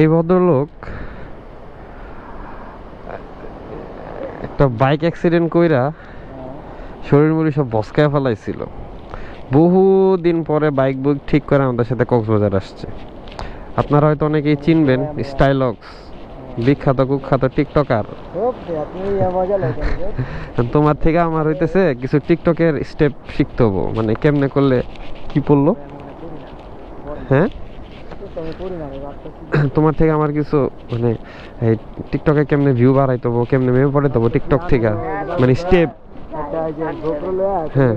এই ভদ্রলোক একটা বাইক অ্যাক্সিডেন্ট কইরা শরীর মুড়ি সব বসকায় ফেলাইছিল। বহু দিন পরে বাইক বুক ঠিক করে আমাদের সাথে কক্সবাজার আসছে। আপনারা হয়তো অনেকেই চিনবেন, স্টাইলক্স, বিখ্যাত, কুখ্যাত টিকটকার। তোমার থেকে আমার হইতেছে কিছু টিকটকের স্টেপ শিখতে হব। মানে কেমনে করলে কি পড়ল? হ্যাঁ? তোমার থেকে আমার কিছু মানে এই টিকটকে কেমনে ভিউ বাড়াইতে হব কেমনে মেমে পড়াইতে হব টিকটক থেকে? মানে স্টেপ হ্যাঁ।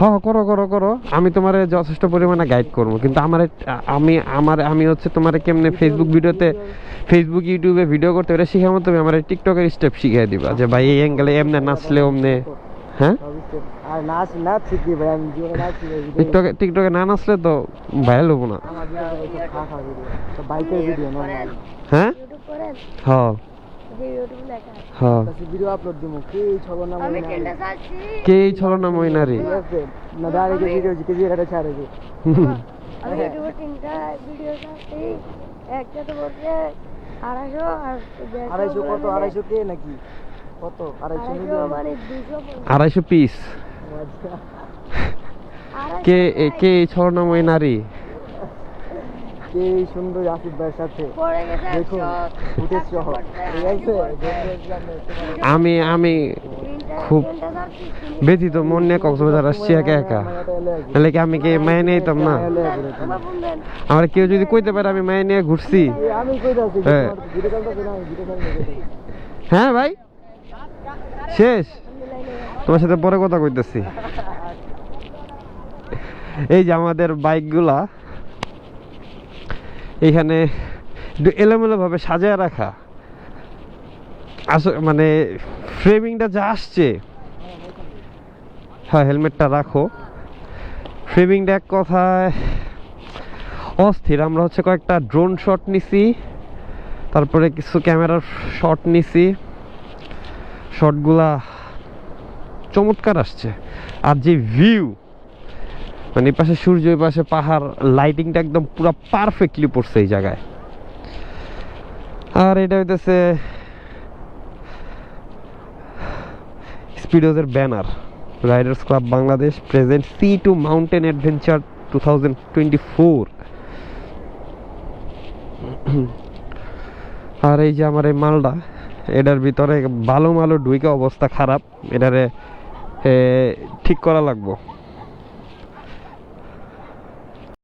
হ্যাঁ করো করো করো। আমি তোমার যথেষ্ট পরিমাণে গাইড করব কিন্তু আমার আমি আমার আমি হচ্ছে তোমার কেমনে ফেসবুক ভিডিওতে ফেসবুক ইউটিউবে ভিডিও করতে পারে শিখার মতো তুমি আমার টিকটকের স্টেপ শিখিয়ে দিবা যে ভাই এই অ্যাঙ্গেলে এমনে নাচলে অমনে। হ্যাঁ? আর নাচ নাচ শিখি ভাই আমি জীবনে নাচ শিখি টিকটকে টিকটকে না নাচলে তো ভাইরাল হব না। তো বাইকের ভিডিও নর্মাল হ্যাঁ? ইউটিউব হ্যাঁ হ্যাঁ ভিডিও আপলোড দিমু। কি ছবো না আমি ট্রেন্ডে চাচ্ছি কে এই ছলনা ময়নারি ঠিক না দাঁড়িয়ে ভিডিও কেজি এটা ছাড়ে যে আমি ইউটিউবে তিনটা ভিডিও চাচ্ছি একটা তো বলছে আড়াইশো আর আড়াইশো কত? আড়াইশো কে নাকি? কত? আড়াইশো আড়াইশো মানে পিস কে কে এই ময়নারি কে এই সুন্দর আসিফ ভাইয়ের সাথে? পড়ে গেছে দেখুন একশো ফুটেজ সহ। ঠিক আছে? আমি আমি খুব ব্যথিত মন নিয়ে কক্সবাজার আসছি একা একা। তাহলে কি আমি কি মায়ে নিয়ে যেতাম না? আমার কেউ যদি কইতে পারে আমি মায়ে নিয়ে ঘুরছি। হ্যাঁ। হ্যাঁ ভাই? শেষ? তোমার সাথে পরে কথা কইতেছি। এই যে আমাদের বাইকগুলা, এখানে একটু এলোমেলো ভাবে সাজায় রাখা। আসলে মানে ফ্রেমিংটা যা আসছে হ্যাঁ হেলমেটটা রাখো। ফ্রেমিংটা এক কথায় অস্থির। আমরা হচ্ছে কয়েকটা ড্রোন শট নিছি, তারপরে কিছু ক্যামেরার শট নিছি। শটগুলা চমৎকার আসছে। আর যে ভিউ মানে পাশে সূর্য পাশে পাহাড় লাইটিংটা একদম পুরো পারফেক্টলি পড়ছে এই জায়গায়। আর এটা হইতেছে স্পিডোজের banner riders club Bangladesh present sea to mountain adventure two thousand twenty four আর এই যে আমার এই মালটা এটার ভিতরে ভালো ভালো ডুইকা অবস্থা খারাপ। এটারে ঠিক করা লাগবো।